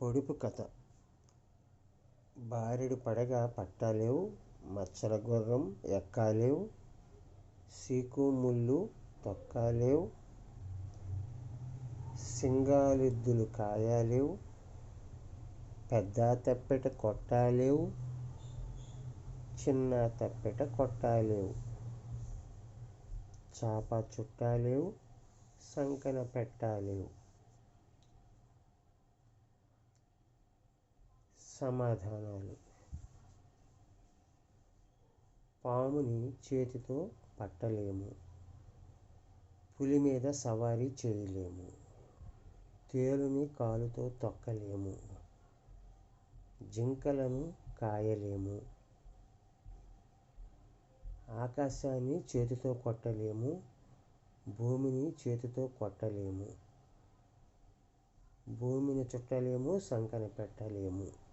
పొడుపు కథ. బారెడు పడగ పట్టలేవు మచ్చల గుర్రం ఎక్కలేవు సీకు ముళ్ళు తొక్కలేవు సింగాలిద్దులు కాయలేవు పెద్ద తప్పెట కొట్టలేవు చిన్న తప్పెట కొట్టలేవు చాప చుట్టలేవు సంకన పెట్టలేవు. సమాధానాలు. పాముని చేతితో పట్టలేము. పులి మీద సవారీ చేయలేము. తేలుని కాలుతో తొక్కలేము. జింకలను కాయలేము. ఆకాశాన్ని చేతితో కొట్టలేము. భూమిని చేతితో కొట్టలేము. భూమిని చుట్టలేము సంకన పెట్టలేము.